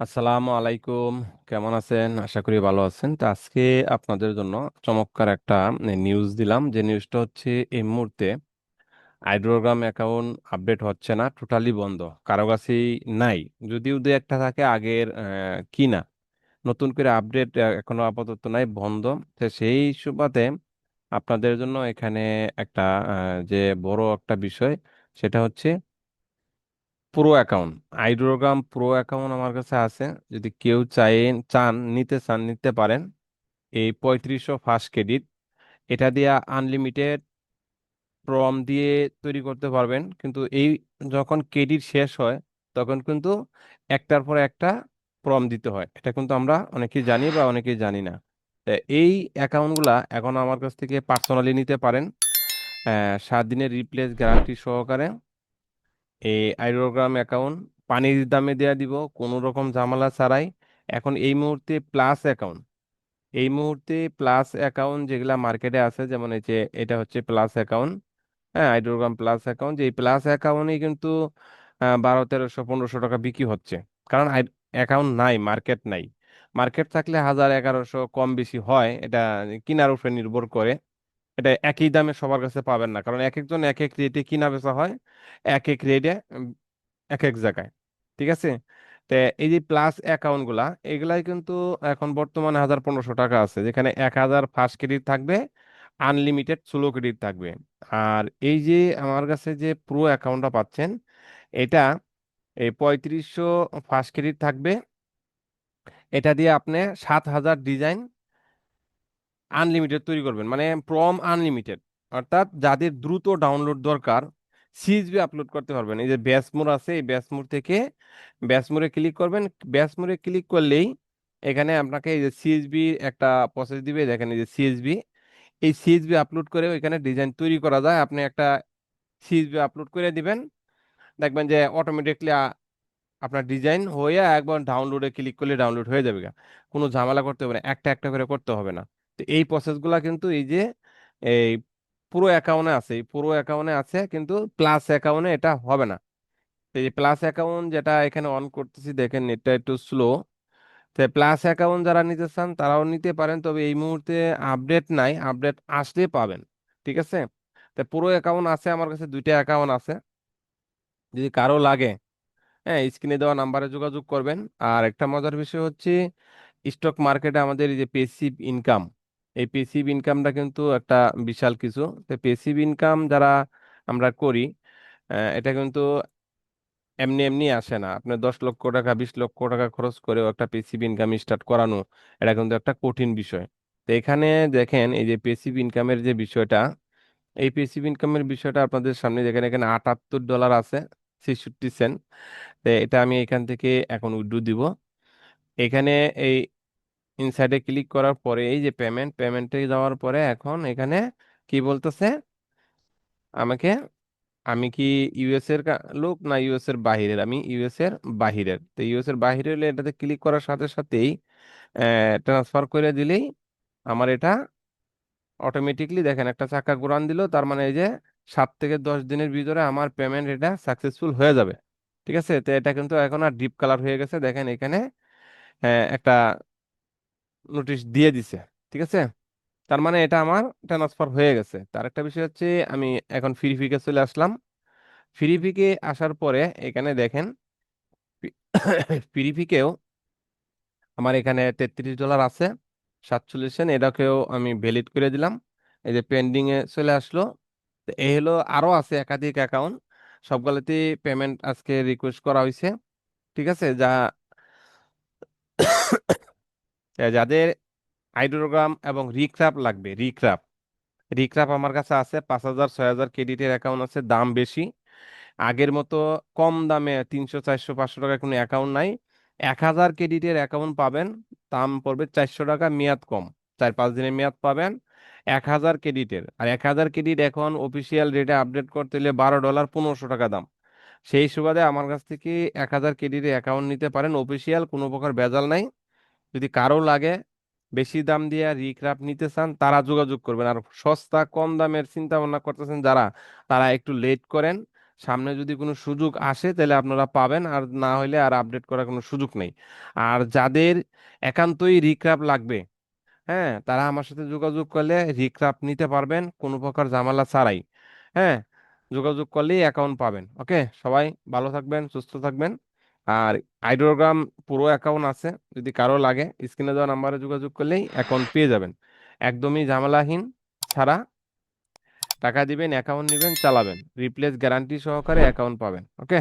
আসসালামু আলাইকুম। কেমন আছেন? আশা করি ভালো আছেন। তো আজকে আপনাদের জন্য চমৎকার একটা নিউজ দিলাম। যে নিউজটা হচ্ছে এই মুহূর্তে আইড্রোগ্রাম অ্যাকাউন্ট আপডেট হচ্ছে না টোটালি বন্ধ। কারও কাছেই নাই। যদিও দু একটা থাকে আগের কিনা। নতুন করে আপডেট এখনও আপাতত নাই, বন্ধ। তো সেই সুবাদে আপনাদের জন্য এখানে একটা যে বড় একটা বিষয়, সেটা হচ্ছে প্রো অ্যাকাউন্ট আইড্রোগ্রাম প্রো অ্যাকাউন্ট আমার কাছে আছে। যদি কেউ চাই চান, নিতে চান, নিতে পারেন। এই পঁয়ত্রিশশো ফার্স্ট ক্রেডিট এটা দিয়ে আনলিমিটেড প্রম দিয়ে তৈরি করতে পারবেন। কিন্তু এই যখন ক্রেডিট শেষ হয়, তখন কিন্তু একটার পর একটা প্রম দিতে হয়। এটা কিন্তু আমরা অনেকেই জানি বা অনেকেই জানি না। এই অ্যাকাউন্টগুলা এখন আমার কাছ থেকে পার্সোনালি নিতে পারেন। সাত দিনের রিপ্লেস গ্যারান্টি সহকারে। এই আইরোগ্রাম অ্যাকাউন্ট পানির দামে দেয়া দিব, কোনো রকম ঝামেলা ছাড়াই। এখন এই মুহূর্তে প্লাস অ্যাকাউন্ট এই মুহূর্তে প্লাস অ্যাকাউন্ট যেগুলা মার্কেটে আছে, যেমন এই যে এটা হচ্ছে প্লাস অ্যাকাউন্ট হ্যাঁ আইড্রোগ্রাম প্লাস অ্যাকাউন্ট এই প্লাস অ্যাকাউন্টে কিন্তু বারো, তেরোশো, পনেরোশো টাকা বিক্রি হচ্ছে। কারণ অ্যাকাউন্ট নাই মার্কেট নাই। মার্কেট থাকলে হাজার, এগারোশো কম বেশি হয়, এটা কিনার উপরে নির্ভর করে। এটা একই দামে সবার কাছে পাবেন না। কারণ এক একজন এক এক রেটে কিনা বেচা হয় এক এক রেটে এক এক জায়গায়। ঠিক আছে? তো এই যে প্লাস অ্যাকাউন্টগুলা, এগুলাই কিন্তু এখন বর্তমানে হাজার পনেরোশো টাকা আছে, যেখানে এক হাজার ফার্স্ট ক্রেডিট থাকবে আনলিমিটেড স্লো ক্রেডিট থাকবে। আর এই যে আমার কাছে যে প্রো অ্যাকাউন্টটা পাচ্ছেন, এটা এই পঁয়ত্রিশশো ফার্স্ট ক্রেডিট থাকবে। এটা দিয়ে আপনি সাত হাজার ডিজাইন আনলিমিটেড তৈরি করবেন মানে প্রম আনলিমিটেড অর্থাৎ যাদের দ্রুত ডাউনলোড দরকার সিএসভি আপলোড করতে পারবেন। এই যে ব্যাসমোর আছে, এই ব্যাসমোর থেকে ব্যাসমোরে ক্লিক করবেন। ব্যাসমোরে ক্লিক করলেই এখানে আপনাকে এই যে সিএসবি একটা প্রসেস দিবে, দেখেন এই যে সিএসবি এই সিএসবি আপলোড করে এখানে ডিজাইন তৈরি করা যায়। আপনি একটা সিএসবি আপলোড করে দিবেন, দেখবেন যে অটোমেটিকলি আপনার ডিজাইন হয়ে একবার ডাউনলোডে ক্লিক করলে ডাউনলোড হয়ে যাবে। কোনো ঝামেলা করতে হবে না, একটা একটা করে করতে হবে না। তো এই প্রসেসগুলা কিন্তু এই যে, এই পুরো অ্যাকাউন্টে আছে পুরো অ্যাকাউন্টে আছে, কিন্তু প্লাস অ্যাকাউন্টে এটা হবে না। তো এই প্লাস অ্যাকাউন্ট যেটা এখানে অন করতেছি, দেখেন নেটটা একটু স্লো তো প্লাস অ্যাকাউন্ট যারা নিতে চান, তারাও নিতে পারেন, তবে এই মুহূর্তে আপডেট নাই আপডেট আসলে পাবেন, ঠিক আছে? তো পুরো অ্যাকাউন্ট আছে, আমার কাছে দুইটা অ্যাকাউন্ট আছে। যদি কারও লাগে হ্যাঁ স্ক্রিনে দেওয়া নাম্বারে যোগাযোগ করবেন। আর একটা মজার বিষয় হচ্ছে স্টক মার্কেটে আমাদের এই যে পেসিভ ইনকাম এই পেসিভ ইনকামটা কিন্তু একটা বিশাল কিছু। তো পেসিভ ইনকাম যারা আমরা করি এটা কিন্তু এমনি এমনি আসে না। আপনি দশ লক্ষ টাকা, বিশ লক্ষ টাকা খরচ করেও একটা পেসিভ ইনকাম স্টার্ট করানো, এটা কিন্তু একটা কঠিন বিষয়। তো এখানে দেখেন, এই যে পেসিভ ইনকামের যে বিষয়টা, এই পেসিভ ইনকামের বিষয়টা আপনাদের সামনে দেখেন, এখানে আটাত্তর ডলার আছে, ছেষট্টি সেন্ট তো এটা আমি এখান থেকে এখন উইথড্র দিব। এখানে এই ইনসাইডে ক্লিক করার পরে এই যে পেমেন্ট পেমেন্টে যাওয়ার পরে এখন এখানে কি বলতেছে? আমাকে, আমি কি ইউএস এর লোক না ইউএস এর বাহিরের? আমি ইউএস এর বাহিরের। তো ইউএস এর বাহিরে হলে এটাতে ক্লিক করার সাথে সাথেই ট্রান্সফার করে দিলেই আমার এটা অটোমেটিকলি দেখেন একটা চাকা ঘুরান দিল, তার মানে এই যে সাত থেকে দশ দিনের ভিতরে আমার পেমেন্ট এটা সাকসেসফুল হয়ে যাবে। ঠিক আছে? তো এটা কিন্তু এখন আর ডিপ কালার হয়ে গেছে। দেখেন এখানে একটা নোটিশ দিয়ে দিছে, ঠিক আছে? তার মানে এটা আমার ট্রান্সফার হয়ে গেছে। তার একটা বিষয় হচ্ছে, আমি এখন ফ্রি ফিকে চলে আসলাম। ফ্রি ফিকে আসার পরে এখানে দেখেন ফ্রি ফিকেও আমার এখানে তেত্রিশ ডলার আছে, সাতচল্লিশ সেন্ট এটাকেও আমি ভ্যালিড করে দিলাম। এই যে পেন্ডিংয়ে চলে আসলো। তো এই হলো আরও আছে একাধিক অ্যাকাউন্ট সবগুলোতে পেমেন্ট আজকে রিকোয়েস্ট করা হয়েছে ঠিক আছে? যা যাদের হাইড্রোগ্রাম এবং রিক্রাপ লাগবে রিক্রাপ রিক্রাপ আমার কাছে আছে পাঁচ হাজার, ছয় হাজার ক্রেডিটের অ্যাকাউন্ট আছে, দাম বেশি। আগের মতো কম দামে তিনশো, চারশো, পাঁচশো টাকা কোনো অ্যাকাউন্ট নাই। এক হাজার ক্রেডিটের অ্যাকাউন্ট পাবেন, দাম পড়বে চারশো টাকা, মেয়াদ কম। চার পাঁচ দিনের মেয়াদ পাবেন, এক হাজার ক্রেডিটের আর এক হাজার ক্রেডিট এখন অফিসিয়াল রেটে আপডেট করতে হলে বারো ডলার পনেরোশো টাকা দাম। সেই সুবাদে আমার কাছ থেকে এক হাজার ক্রেডিটের অ্যাকাউন্ট নিতে পারেন। অফিসিয়াল কোনো প্রকার ভেজাল নাই। যদি কারও লাগে বেশি দাম দিয়ে রিক্রাফ নিতে চান, তারা যোগাযোগ করবেন। আর সস্তা কম দামের চিন্তা ভাবনা করতেছেন যারা, তারা একটু লেট করেন। সামনে যদি কোনো সুযোগ আসে, তাহলে আপনারা পাবেন। আর না হলে আর আপডেট করার কোনো সুযোগ নেই। আর যাদের একান্তই রিক্যাপ লাগবে হ্যাঁ তারা আমার সাথে যোগাযোগ করলে রিক্যাপ নিতে পারবেন, কোনো প্রকার ঝামেলা ছাড়াই। হ্যাঁ যোগাযোগ করলেই অ্যাকাউন্ট পাবেন। ওকে? সবাই ভালো থাকবেন, সুস্থ থাকবেন। আর আইডোগ্রাম পুরো অ্যাকাউন্ট আছে, যদি কারও লাগে স্ক্রিনে দেওয়া নাম্বারে যোগাযোগ করলেই অ্যাকাউন্ট পেয়ে যাবেন। একদমই ঝামেলাহীন ছাড়া টাকা দিবেন অ্যাকাউন্ট নেবেন, চালাবেন। রিপ্লেস গ্যারান্টি সহকারে অ্যাকাউন্ট পাবেন ওকে